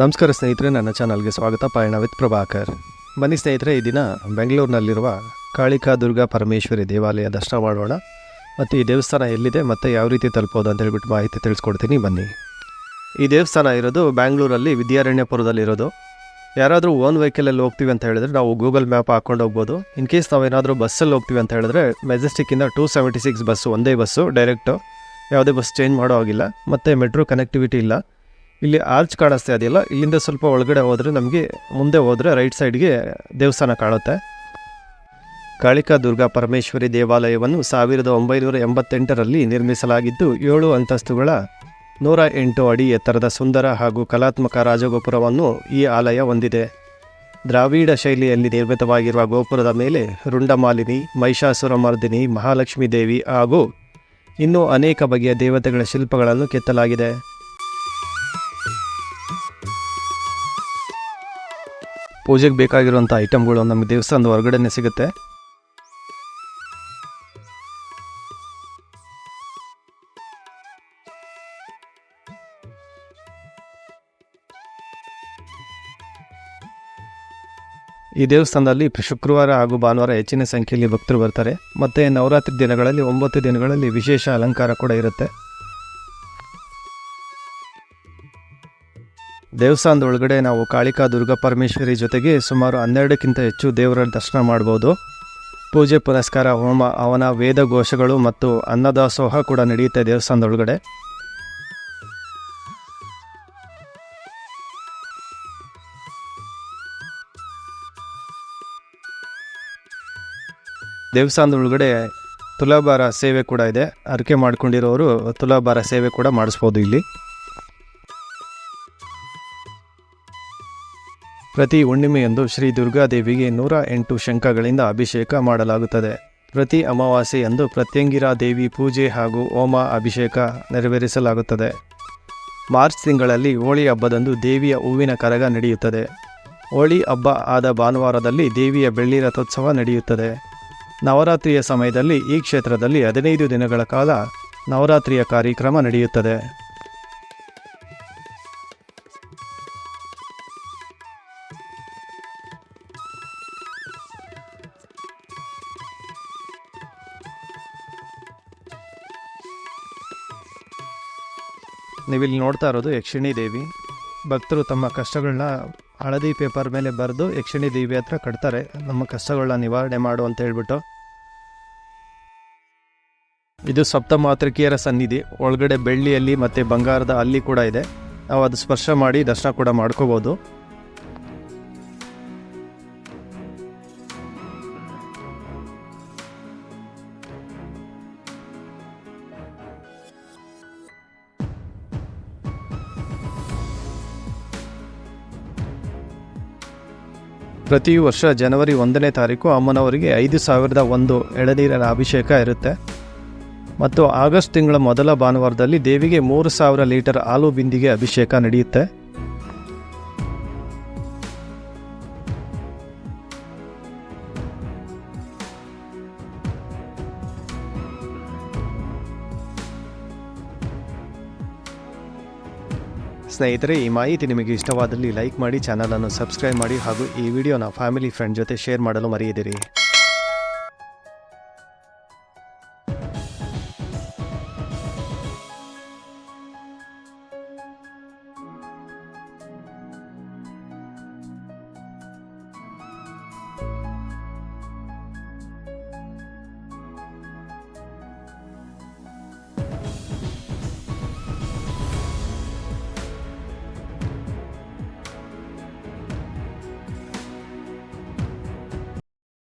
ನಮಸ್ಕಾರ ಸ್ನೇಹಿತರೆ, ನನ್ನ ಚಾನಲ್ಗೆ ಸ್ವಾಗತ. ಪಯಣ ವಿತ್ ಪ್ರಭಾಕರ್. ಬನ್ನಿ ಸ್ನೇಹಿತರೆ, ಈ ದಿನ ಬೆಂಗಳೂರಿನಲ್ಲಿರುವ ಕಾಳಿಕಾ ದುರ್ಗಾ ಪರಮೇಶ್ವರಿ ದೇವಾಲಯ ದರ್ಶನ ಮಾಡೋಣ. ಮತ್ತು ಈ ದೇವಸ್ಥಾನ ಎಲ್ಲಿದೆ, ಮತ್ತು ಯಾವ ರೀತಿ ತಲುಪೋದು ಅಂತ ಹೇಳ್ಬಿಟ್ಟು ಮಾಹಿತಿ ತಿಳಿಸ್ಕೊಡ್ತೀನಿ. ಬನ್ನಿ. ಈ ದೇವಸ್ಥಾನ ಇರೋದು ಬ್ಯಾಂಗ್ಳೂರಲ್ಲಿ ವಿದ್ಯಾರಣ್ಯಪುರದಲ್ಲಿರೋದು. ಯಾರಾದರೂ ಓನ್ ವೆಹಿಕಲಲ್ಲಿ ಹೋಗ್ತೀವಿ ಅಂತ ಹೇಳಿದ್ರೆ ನಾವು ಗೂಗಲ್ ಮ್ಯಾಪ್ ಹಾಕ್ಕೊಂಡು ಹೋಗ್ಬೋದು. ಇನ್ ಕೇಸ್ ನಾವೇನಾದರೂ ಬಸ್ಸಲ್ಲಿ ಹೋಗ್ತೀವಿ ಅಂತ ಹೇಳಿದ್ರೆ ಮೆಜೆಸ್ಟಿಕ್ಕಿಂದ ಟೂ ಸೆವೆಂಟಿ ಸಿಕ್ಸ್ ಬಸ್ಸು, ಒಂದೇ ಬಸ್ಸು, ಡೈರೆಕ್ಟು. ಯಾವುದೇ ಬಸ್ ಚೇಂಜ್ ಮಾಡೋ ಆಗಿಲ್ಲ ಮತ್ತು ಮೆಟ್ರೋ ಕನೆಕ್ಟಿವಿಟಿ ಇಲ್ಲ. ಇಲ್ಲಿ ಆರ್ಚ್ ಕಾಣಿಸ್ತಾ ಇದೆಯಲ್ಲ? ಇಲ್ಲಿಂದ ಸ್ವಲ್ಪ ಒಳಗಡೆ ಹೋದರೆ ನಮಗೆ ಮುಂದೆ ಹೋದರೆ ರೈಟ್ ಸೈಡ್ಗೆ ದೇವಸ್ಥಾನ ಕಾಣುತ್ತೆ. ಕಾಳಿಕಾ ದುರ್ಗಾ ಪರಮೇಶ್ವರಿ ದೇವಾಲಯವನ್ನು ಸಾವಿರದ ಒಂಬೈನೂರ ಎಂಬತ್ತೆಂಟರಲ್ಲಿ ನಿರ್ಮಿಸಲಾಗಿದ್ದು ಏಳು ಅಂತಸ್ತುಗಳ ನೂರ ಎಂಟು ಅಡಿ ಎತ್ತರದ ಸುಂದರ ಹಾಗೂ ಕಲಾತ್ಮಕ ರಾಜಗೋಪುರವನ್ನು ಈ ಆಲಯ ಹೊಂದಿದೆ. ದ್ರಾವಿಡ ಶೈಲಿಯಲ್ಲಿ ನಿರ್ಮಿತವಾಗಿರುವ ಗೋಪುರದ ಮೇಲೆ ರುಂಡಮಾಲಿನಿ, ಮಹಿಷಾಸುರಮರ್ದಿನಿ, ಮಹಾಲಕ್ಷ್ಮೀ ದೇವಿ ಹಾಗೂ ಇನ್ನೂ ಅನೇಕ ಬಗೆಯ ದೇವತೆಗಳ ಶಿಲ್ಪಗಳನ್ನು ಕೆತ್ತಲಾಗಿದೆ. ಪೂಜೆಗೆ ಬೇಕಾಗಿರುವಂಥ ಐಟಮ್ಗಳು ನಮಗೆ ದೇವಸ್ಥಾನದ ಹೊರಗಡೆನೆ ಸಿಗುತ್ತೆ. ಈ ದೇವಸ್ಥಾನದಲ್ಲಿ ಶುಕ್ರವಾರ ಹಾಗೂ ಭಾನುವಾರ ಹೆಚ್ಚಿನ ಸಂಖ್ಯೆಯಲ್ಲಿ ಭಕ್ತರು ಬರ್ತಾರೆ. ಮತ್ತು ನವರಾತ್ರಿ ದಿನಗಳಲ್ಲಿ ಒಂಬತ್ತು ದಿನಗಳಲ್ಲಿ ವಿಶೇಷ ಅಲಂಕಾರ ಕೂಡ ಇರುತ್ತೆ. ದೇವಸ್ಥಾನದ ಒಳಗಡೆ ನಾವು ಕಾಳಿಕಾ ದುರ್ಗಾ ಪರಮೇಶ್ವರಿ ಜೊತೆಗೆ ಸುಮಾರು ಹನ್ನೆರಡಕ್ಕಿಂತ ಹೆಚ್ಚು ದೇವರ ದರ್ಶನ ಮಾಡ್ಬೋದು. ಪೂಜೆ, ಪುನಸ್ಕಾರ, ಹೋಮ ಅವನ ವೇದ ಘೋಷಗಳು ಮತ್ತು ಅನ್ನದಾಸೋಹ ಕೂಡ ನಡೆಯುತ್ತೆ ದೇವಸ್ಥಾನದ ಒಳಗಡೆ ದೇವಸ್ಥಾನದ ಒಳಗಡೆ ತುಲಾಭಾರ ಸೇವೆ ಕೂಡ ಇದೆ. ಅರ್ಕೆ ಮಾಡ್ಕೊಂಡಿರೋರು ತುಲಾಭಾರ ಸೇವೆ ಕೂಡ ಮಾಡಿಸ್ಬೋದು ಇಲ್ಲಿ. ಪ್ರತಿ ಹುಣ್ಣಿಮೆಯಂದು ಶ್ರೀ ದುರ್ಗಾದೇವಿಗೆ ನೂರ ಎಂಟು ಶಂಖಗಳಿಂದ ಅಭಿಷೇಕ ಮಾಡಲಾಗುತ್ತದೆ. ಪ್ರತಿ ಅಮಾವಾಸ್ಯೆಯಂದು ಪ್ರತ್ಯಂಗಿರಾ ದೇವಿ ಪೂಜೆ ಹಾಗೂ ಹೋಮ ಅಭಿಷೇಕ ನೆರವೇರಿಸಲಾಗುತ್ತದೆ. ಮಾರ್ಚ್ ತಿಂಗಳಲ್ಲಿ ಹೋಳಿ ಹಬ್ಬದಂದು ದೇವಿಯ ಹೂವಿನ ಕರಗ ನಡೆಯುತ್ತದೆ. ಹೋಳಿ ಹಬ್ಬ ಆದ ಭಾನುವಾರದಲ್ಲಿ ದೇವಿಯ ಬೆಳ್ಳಿ ರಥೋತ್ಸವ ನಡೆಯುತ್ತದೆ. ನವರಾತ್ರಿಯ ಸಮಯದಲ್ಲಿ ಈ ಕ್ಷೇತ್ರದಲ್ಲಿ ಹದಿನೈದು ದಿನಗಳ ಕಾಲ ನವರಾತ್ರಿಯ ಕಾರ್ಯಕ್ರಮ ನಡೆಯುತ್ತದೆ. ನೀವಿಲ್ಲಿ ನೋಡ್ತಾ ಇರೋದು ಯಕ್ಷಿಣಿ ದೇವಿ. ಭಕ್ತರು ತಮ್ಮ ಕಷ್ಟಗಳನ್ನ ಹಳದಿ ಪೇಪರ್ ಮೇಲೆ ಬರೆದು ಯಕ್ಷಿಣಿ ದೇವಿ ಹತ್ರ ಕಟ್ತಾರೆ. ನಮ್ಮ ಕಷ್ಟಗಳನ್ನ ನಿವಾರಣೆ ಮಾಡು ಅಂತ ಹೇಳ್ಬಿಟ್ಟು. ಇದು ಸಪ್ತಮಾತೃಕಿಯರ ಸನ್ನಿಧಿ. ಒಳಗಡೆ ಬೆಳ್ಳಿಯಲ್ಲಿ ಮತ್ತು ಬಂಗಾರದ ಅಲ್ಲಿ ಕೂಡ ಇದೆ. ನಾವು ಅದು ಸ್ಪರ್ಶ ಮಾಡಿ ದರ್ಶನ ಕೂಡ ಮಾಡ್ಕೋಬೋದು. ಪ್ರತಿ ವರ್ಷ ಜನವರಿ ಒಂದನೇ ತಾರೀಕು ಅಮ್ಮನವರಿಗೆ ಐದು ಸಾವಿರದ ಒಂದು ಎಳನೀರಿನ ಅಭಿಷೇಕ ಇರುತ್ತೆ. ಮತ್ತು ಆಗಸ್ಟ್ ತಿಂಗಳ ಮೊದಲ ಭಾನುವಾರದಲ್ಲಿ ದೇವಿಗೆ ಮೂರು ಸಾವಿರ ಲೀಟರ್ ಹಾಲು ಬಿಂದಿಗೆ ಅಭಿಷೇಕ ನಡೆಯುತ್ತೆ. ಸ್ನೇಹಿತರೆ, ಈ ಮಾಹಿತಿ ನಿಮಗೆ ಇಷ್ಟವಾದಲ್ಲಿ ಲೈಕ್ ಮಾಡಿ, ಚಾನಲನ್ನು ಸಬ್ಸ್ಕ್ರೈಬ್ ಮಾಡಿ ಹಾಗೂ ಈ ವಿಡಿಯೋನ ಫ್ಯಾಮಿಲಿ, ಫ್ರೆಂಡ್ ಜೊತೆ ಶೇರ್ ಮಾಡಲು ಮರೆಯದಿರಿ.